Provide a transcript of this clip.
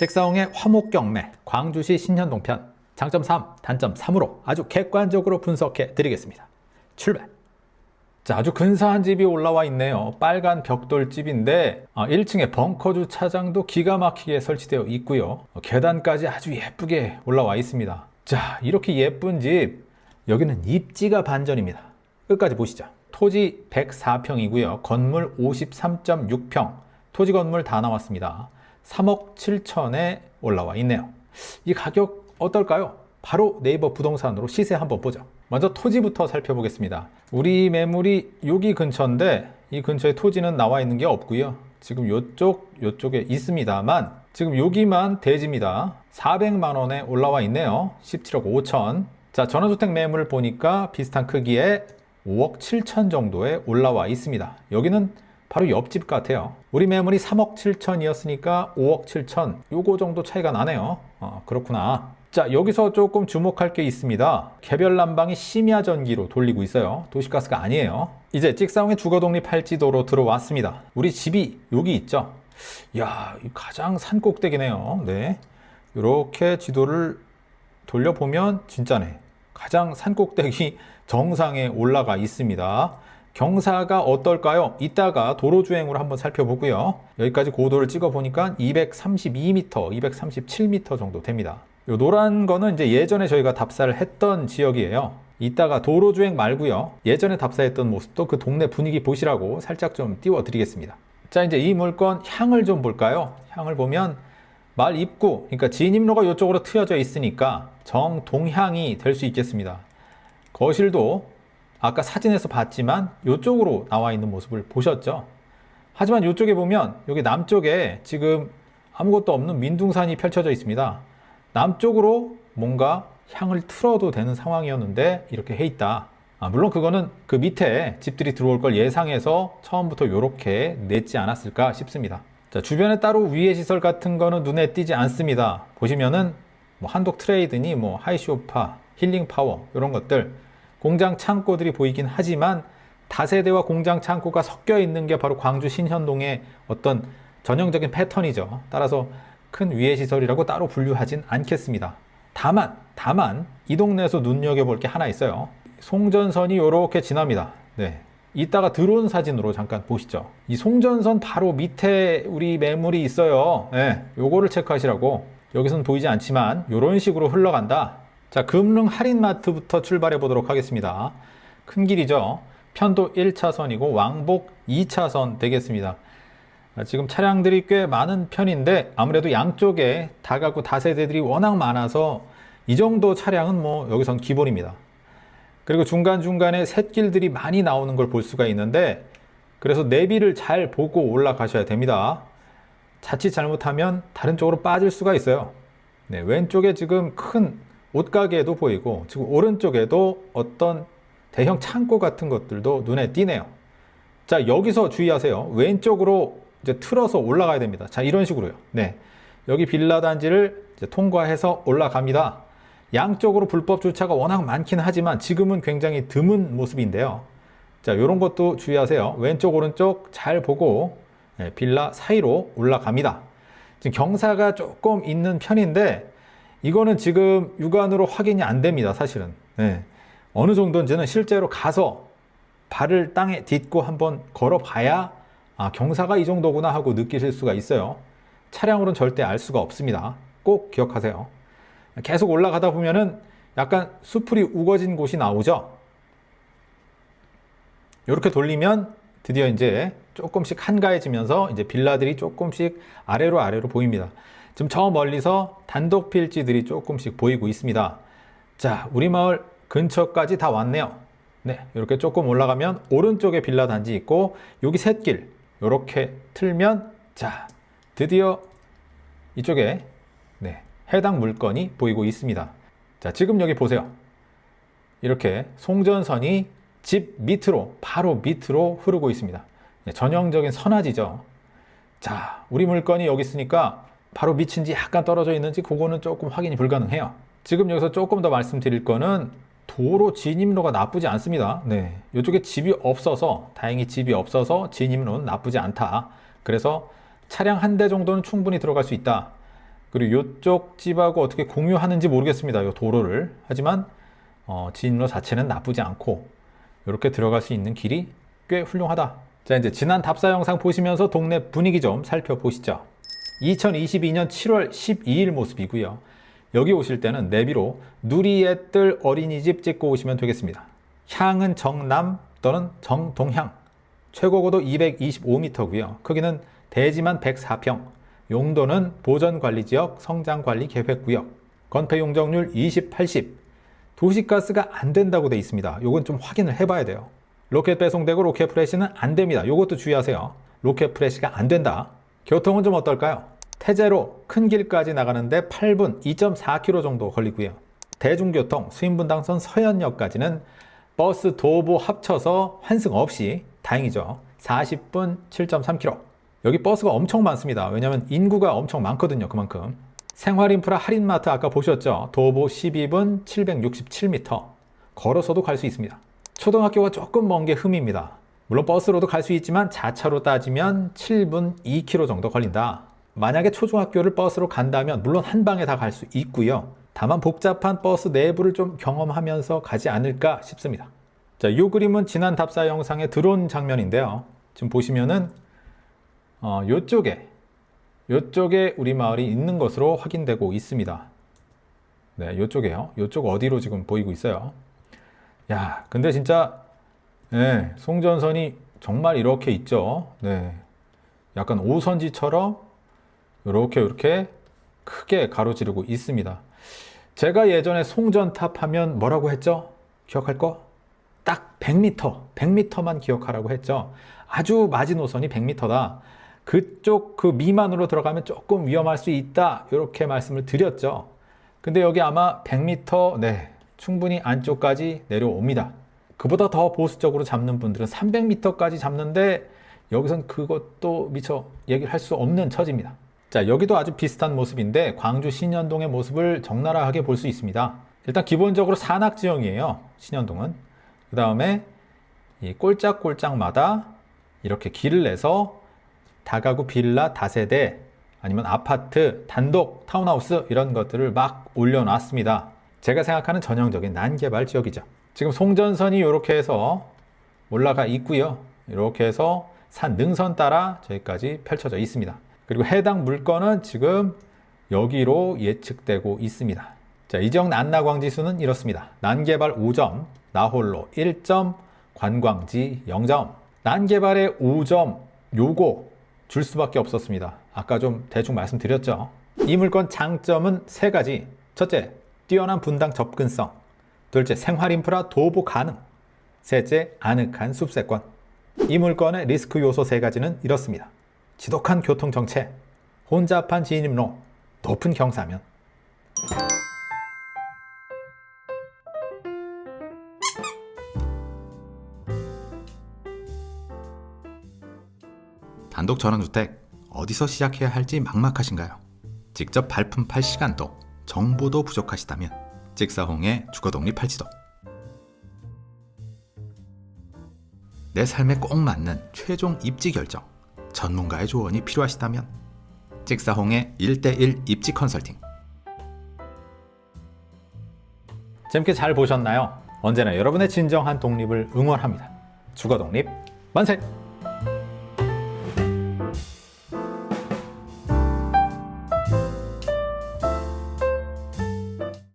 잭사홍의 화목경매, 광주시 신현동편, 장점 3, 단점 3으로 아주 객관적으로 분석해 드리겠습니다. 출발! 자, 아주 근사한 집이 올라와 있네요. 빨간 벽돌집인데 1층에 벙커 주차장도 기가 막히게 설치되어 있고요. 어, 계단까지 아주 예쁘게 올라와 있습니다. 자, 이렇게 예쁜 집 여기는 입지가 반전입니다. 끝까지 보시죠. 토지 104평이고요. 건물 53.6평. 토지 건물 다 나왔습니다. 3억 7천에 올라와 있네요. 이 가격 어떨까요? 바로 네이버 부동산으로 시세 한번 보죠. 먼저 토지부터 살펴보겠습니다. 우리 매물이 여기 근처인데 이 근처에 토지는 나와 있는 게 없고요. 지금 요쪽 요쪽에 있습니다만 지금 여기만 대지입니다. 400만 원에 올라와 있네요. 17억 5천. 자, 전원주택 매물 보니까 비슷한 크기에 5억 7천 정도에 올라와 있습니다. 여기는 바로 옆집 같아요. 우리 매물이 3억 7천이었으니까 5억 7천. 요거 정도 차이가 나네요. 어, 그렇구나. 자, 여기서 조금 주목할 게 있습니다. 개별 난방이 심야 전기로 돌리고 있어요. 도시가스가 아니에요. 이제 찍사홍의 주거 독립 할지도로 들어왔습니다. 우리 집이 여기 있죠. 야, 이 가장 산 꼭대기네요. 네. 이렇게 지도를 돌려보면 진짜네. 가장 산 꼭대기 정상에 올라가 있습니다. 경사가 어떨까요? 이따가 도로 주행으로 한번 살펴보고요. 여기까지 고도를 찍어 보니까 232m, 237m 정도 됩니다. 요 노란 거는 이제 예전에 저희가 답사를 했던 지역이에요. 이따가 도로 주행 말고요. 예전에 답사했던 모습도 그 동네 분위기 보시라고 살짝 좀 띄워 드리겠습니다. 자, 이제 이 물건 향을 좀 볼까요? 향을 보면 말 입구, 그러니까 진입로가 이쪽으로 트여져 있으니까 정동향이 될 수 있겠습니다. 거실도 아까 사진에서 봤지만 이쪽으로 나와 있는 모습을 보셨죠? 하지만 이쪽에 보면 여기 남쪽에 지금 아무것도 없는 민둥산이 펼쳐져 있습니다. 남쪽으로 뭔가 향을 틀어도 되는 상황이었는데 이렇게 해 있다. 아, 물론 그거는 그 밑에 집들이 들어올 걸 예상해서 처음부터 이렇게 냈지 않았을까 싶습니다. 자, 주변에 따로 위해 시설 같은 거는 눈에 띄지 않습니다. 보시면은 뭐 한독 트레이드니 뭐 하이쇼파, 힐링 파워 이런 것들 공장 창고들이 보이긴 하지만 다세대와 공장 창고가 섞여 있는 게 바로 광주 신현동의 어떤 전형적인 패턴이죠. 따라서 큰 위해 시설이라고 따로 분류하진 않겠습니다. 다만, 다만 이 동네에서 눈여겨볼 게 하나 있어요. 송전선이 이렇게 지납니다. 네. 이따가 드론 사진으로 잠깐 보시죠. 이 송전선 바로 밑에 우리 매물이 있어요. 네, 요거를 체크하시라고. 여기서는 보이지 않지만 이런 식으로 흘러간다. 자, 금릉 할인마트부터 출발해 보도록 하겠습니다. 큰 길이죠. 편도 1차선이고 왕복 2차선 되겠습니다. 아, 지금 차량들이 꽤 많은 편인데 아무래도 양쪽에 다가구 다세대들이 워낙 많아서 이 정도 차량은 뭐 여기선 기본입니다. 그리고 중간중간에 샛길들이 많이 나오는 걸 볼 수가 있는데 그래서 내비를 잘 보고 올라가셔야 됩니다. 자칫 잘못하면 다른 쪽으로 빠질 수가 있어요. 네, 왼쪽에 지금 큰 옷가게도 보이고 지금 오른쪽에도 어떤 대형 창고 같은 것들도 눈에 띄네요. 자, 여기서 주의하세요. 왼쪽으로 이제 틀어서 올라가야 됩니다. 자, 이런 식으로요. 네. 여기 빌라 단지를 통과해서 올라갑니다. 양쪽으로 불법 주차가 워낙 많긴 하지만 지금은 굉장히 드문 모습인데요. 자, 이런 것도 주의하세요. 왼쪽, 오른쪽 잘 보고 네, 빌라 사이로 올라갑니다. 지금 경사가 조금 있는 편인데 이거는 지금 육안으로 확인이 안 됩니다. 사실은. 네. 어느 정도인지는 실제로 가서 발을 땅에 딛고 한번 걸어봐야 아, 경사가 이 정도구나 하고 느끼실 수가 있어요. 차량으로는 절대 알 수가 없습니다. 꼭 기억하세요. 계속 올라가다 보면은 약간 수풀이 우거진 곳이 나오죠. 이렇게 돌리면 드디어 이제 조금씩 한가해지면서 이제 빌라들이 조금씩 아래로 아래로 보입니다. 지금 저 멀리서 단독 필지들이 조금씩 보이고 있습니다. 자, 우리 마을 근처까지 다 왔네요. 네, 이렇게 조금 올라가면 오른쪽에 빌라 단지 있고 여기 샛길 이렇게 틀면 자, 드디어 이쪽에 네, 해당 물건이 보이고 있습니다. 자, 지금 여기 보세요. 이렇게 송전선이 집 밑으로 바로 밑으로 흐르고 있습니다. 네, 전형적인 선화지죠. 자, 우리 물건이 여기 있으니까 바로 밑인지 약간 떨어져 있는지 그거는 조금 확인이 불가능해요. 지금 여기서 조금 더 말씀드릴 거는 도로 진입로가 나쁘지 않습니다. 네. 이쪽에 집이 없어서, 다행히 집이 없어서 진입로는 나쁘지 않다. 그래서 차량 한 대 정도는 충분히 들어갈 수 있다. 그리고 이쪽 집하고 어떻게 공유하는지 모르겠습니다. 이 도로를. 하지만 어, 진로 자체는 나쁘지 않고 이렇게 들어갈 수 있는 길이 꽤 훌륭하다. 자, 이제 지난 답사 영상 보시면서 동네 분위기 좀 살펴보시죠. 2022년 7월 12일 모습이고요. 여기 오실 때는 내비로 누리의 뜰 어린이집 찍고 오시면 되겠습니다. 향은 정남 또는 정동향. 최고 고도 225m고요. 크기는 대지만 104평. 용도는 보전관리지역 성장관리계획구역. 건폐 용적률 20, 80. 도시가스가 안 된다고 돼 있습니다. 요건 좀 확인을 해봐야 돼요. 로켓 배송되고 로켓 프레시는 안 됩니다. 요것도 주의하세요. 로켓 프레시가 안 된다. 교통은 좀 어떨까요? 태제로 큰 길까지 나가는데 8분 2.4km 정도 걸리고요. 대중교통 수인분당선 서현역까지는 버스 도보 합쳐서 환승 없이 다행이죠. 40분 7.3km. 여기 버스가 엄청 많습니다. 왜냐하면 인구가 엄청 많거든요. 그만큼. 생활인프라 할인마트 아까 보셨죠? 도보 12분 767m. 걸어서도 갈 수 있습니다. 초등학교가 조금 먼 게 흠입니다. 물론 버스로도 갈 수 있지만 자차로 따지면 7분 2km 정도 걸린다. 만약에 초중학교를 버스로 간다면 물론 한 방에 다 갈 수 있고요. 다만 복잡한 버스 내부를 좀 경험하면서 가지 않을까 싶습니다. 자, 이 그림은 지난 답사 영상에 드론 장면인데요. 지금 보시면은 어, 요쪽에 요쪽에 우리 마을이 있는 것으로 확인되고 있습니다. 네, 요쪽에요. 요쪽 어디로 지금 보이고 있어요. 야, 근데 진짜 네, 송전선이 정말 이렇게 있죠. 네. 약간 오선지처럼 이렇게 이렇게 크게 가로지르고 있습니다. 제가 예전에 송전탑 하면 뭐라고 했죠? 기억할 거? 딱 100m, 100m만 기억하라고 했죠. 아주 마지노선이 100m다. 그쪽 그 미만으로 들어가면 조금 위험할 수 있다. 이렇게 말씀을 드렸죠. 근데 여기 아마 100m, 네, 충분히 안쪽까지 내려옵니다. 그보다 더 보수적으로 잡는 분들은 300m까지 잡는데 여기선 그것도 미처 얘기를 할 수 없는 처지입니다. 자, 여기도 아주 비슷한 모습인데 광주 신현동의 모습을 적나라하게 볼 수 있습니다. 일단 기본적으로 산악 지형이에요. 신현동은. 그 다음에 이 꼴짝꼴짝마다 이렇게 길을 내서 다가구 빌라 다세대 아니면 아파트, 단독, 타운하우스 이런 것들을 막 올려놨습니다. 제가 생각하는 전형적인 난개발 지역이죠. 지금 송전선이 이렇게 해서 올라가 있고요. 이렇게 해서 산 능선 따라 저기까지 펼쳐져 있습니다. 그리고 해당 물건은 지금 여기로 예측되고 있습니다. 자, 이정 난나광지수는 이렇습니다. 난개발 5점, 나홀로 1점, 관광지 0점. 난개발의 5점 요거 줄 수밖에 없었습니다. 아까 좀 대충 말씀드렸죠. 이 물건 장점은 세 가지. 첫째, 뛰어난 분당 접근성. 둘째, 생활 인프라 도보 가능. 셋째, 아늑한 숲세권. 이 물건의 리스크 요소 세 가지는 이렇습니다. 지독한 교통 정체, 혼잡한 진입로, 높은 경사면. 단독 전원주택 어디서 시작해야 할지 막막하신가요? 직접 발품 팔 시간도 정보도 부족하시다면 찍사홍의 주거독립 팔지도 내 삶에 꼭 맞는 최종 입지 결정 전문가의 조언이 필요하시다면 찍사홍의 1대1 입지 컨설팅 재밌게 잘 보셨나요? 언제나 여러분의 진정한 독립을 응원합니다. 주거 독립 만세!